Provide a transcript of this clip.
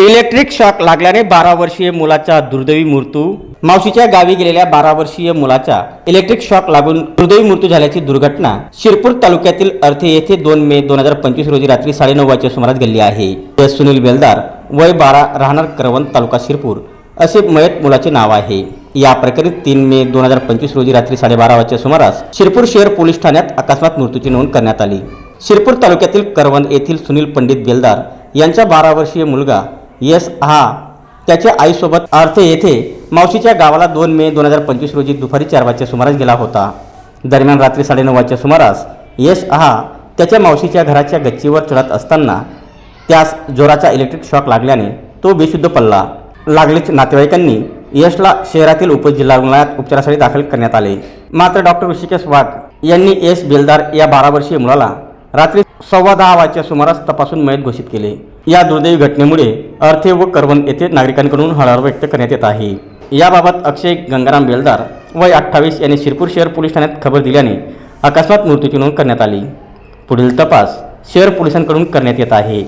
Electric shock लागल्याने बारा वर्षीय मुलाचा दुर्दैवी मृत्यू. मावशीच्या गावी गेलेल्या बारा वर्षीय मुलाचा इलेक्ट्रिक शॉक लागून दुर्दैवी मृत्यू झाल्याची दुर्घटना शिरपूर तालुक्यातील अर्थे येथे दोन मे दोन हजार पंचवीस रोजी रात्री साडेनऊ वाजच्या सुमारास घडली आहे. एस. सुनील बेलदार वय बारा राहणार करवंद तालुका शिरपूर असे मयत मुलाचे नाव आहे. या प्रकरणी तीन मे दोन हजार पंचवीस रोजी रात्री साडेबारा वाजच्या सुमारास शिरपूर शहर पोलीस ठाण्यात अकस्मात मृत्यूची नोंद करण्यात आली. शिरपूर तालुक्यातील करवंद येथील सुनील पंडित बेलदार यांचा बारा वर्षीय मुलगा यस हा. त्याच्या आईसोबत अर्थ येथे मावशीच्या गावाला दोन मे दोन हजार पंचवीस रोजी दुपारी चार वाजच्या सुमारास गेला होता. दरम्यान रात्री साडेनऊ वाजच्या सुमारास यश हा. त्याच्या मावशीच्या घराच्या गच्चीवर चढत असताना त्यास जोराचा इलेक्ट्रिक शॉक लागल्याने तो बेशुद्ध पडला. लागलीच नातेवाईकांनी यशला शहरातील उपजिल्हा रुग्णालयात उपचारासाठी दाखल करण्यात आले. मात्र डॉक्टर ऋषिकेश वाघ यांनी यश बेलदार या बारा वर्षीय मुलाला रात्री सव्वा दहा वाजच्या सुमारास तपासून मयत घोषित केले. या दुर्दैवी घटनेमुळे अर्थे व करवंद येथे नागरिकांकडून हळहळ व्यक्त करण्यात येत आहे. याबाबत अक्षय गंगाराम बेलदार वय अठ्ठावीस यांनी शिरपूर शहर पोलीस ठाण्यात खबर दिल्याने अकस्मात मृत्यूची नोंद करण्यात आली. पुढील तपास शहर पोलिसांकडून करण्यात येत आहे.